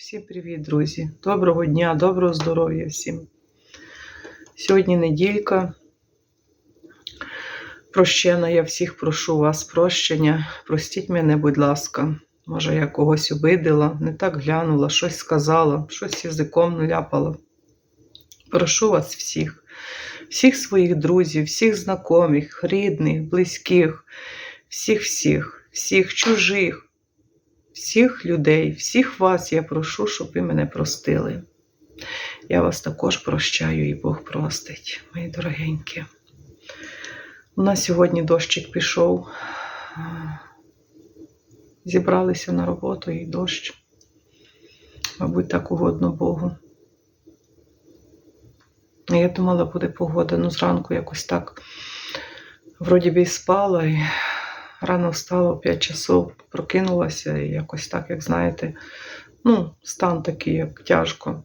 Всім привіт, друзі! Доброго дня, доброго здоров'я всім. Сьогодні неділька. Прощена, я всіх прошу вас прощення. Простіть мене, будь ласка. Може, я когось обидила, не так глянула, щось сказала, щось язиком наляпала. Прошу вас всіх, всіх своїх друзів, всіх знайомих, рідних, близьких, всіх-всіх, всіх чужих всіх людей, всіх вас я прошу, щоб ви мене простили. Я вас також прощаю і Бог простить, мої дорогенькі. У нас сьогодні дощик пішов. Зібралися на роботу і дощ. Мабуть, так угодно Богу. Я думала, буде погода, ну зранку якось так. Вроді би спала, і рано встала в 5 часов, прокинулася і якось так, як знаєте, ну, стан такий, як тяжко.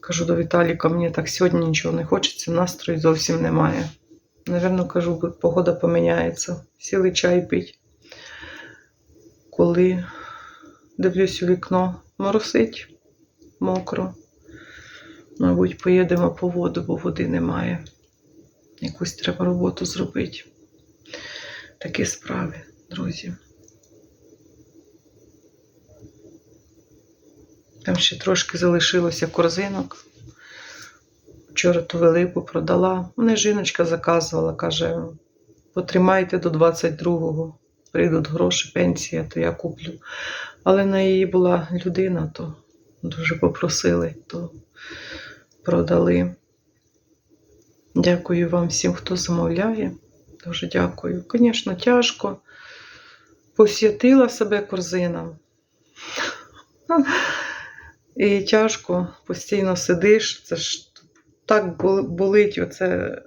Кажу до Віталіка, мені так сьогодні нічого не хочеться, настрою зовсім немає. Навірно, кажу, погода поміняється. Сіли чай пить. Коли дивлюсь у вікно, моросить мокро. Мабуть, поїдемо по воду, бо води немає. Якусь треба роботу зробити. Такі справи, друзі. Там ще трошки залишилося корзинок. Вчора ту велику продала. Мене жіночка заказувала, каже, потримайте до 22-го, прийдуть гроші, пенсія, то я куплю. Але на її була людина, то дуже попросили, то продали. Дякую вам всім, хто замовляє. Дуже дякую. Звісно, тяжко. Посвятила себе корзинам. І тяжко, постійно сидиш. Це ж так болить, оце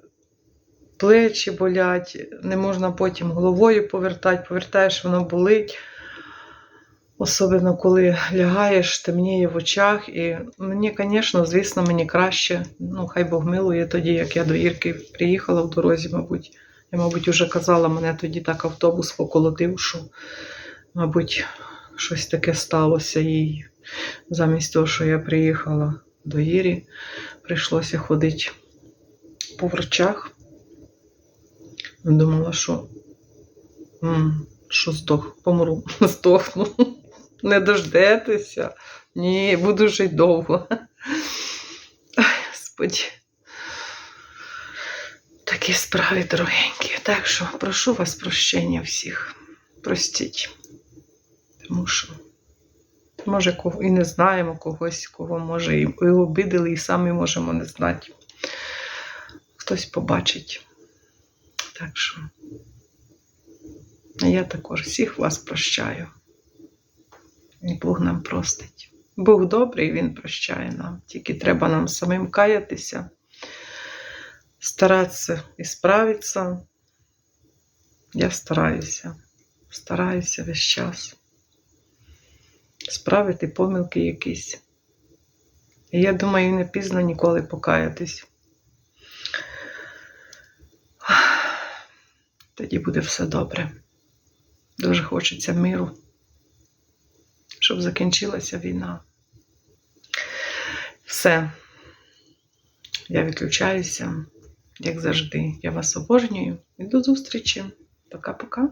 плечі болять, не можна потім головою повертати, повертаєш, воно болить. Особливо, коли лягаєш, темніє в очах. І мені, звісно, звісно, мені краще. Ну, хай Бог милує тоді, як я до Ірки приїхала в дорозі, мабуть. Я, мабуть, вже казала, мене тоді так автобус поколотив, що, мабуть, щось таке сталося. І замість того, що я приїхала до Ірі, прийшлося ходити по врачах. Думала, що що здох, помру, здохну. Не дождетеся. Ні, буду жити довго. Ай, Господи. Такі справи дорогенькі. Так що прошу вас прощення всіх. Простіть. Тому що, може, кого і не знаємо когось, кого може і обидили, і самі можемо не знати. Хтось побачить. Так що, я також всіх вас прощаю. І Бог нам простить. Бог добрий, Він прощає нам. Тільки треба нам самим каятися стараться исправиться. Я стараюся, стараюся весь час справити помилки якісь. І я думаю, не пізно ніколи покаятись. Тоді буде все добре. Дуже хочеться миру, щоб закінчилася війна. Все, я відключаюся. Як завжди, я вас обожнюю і до зустрічі. Пока-пока.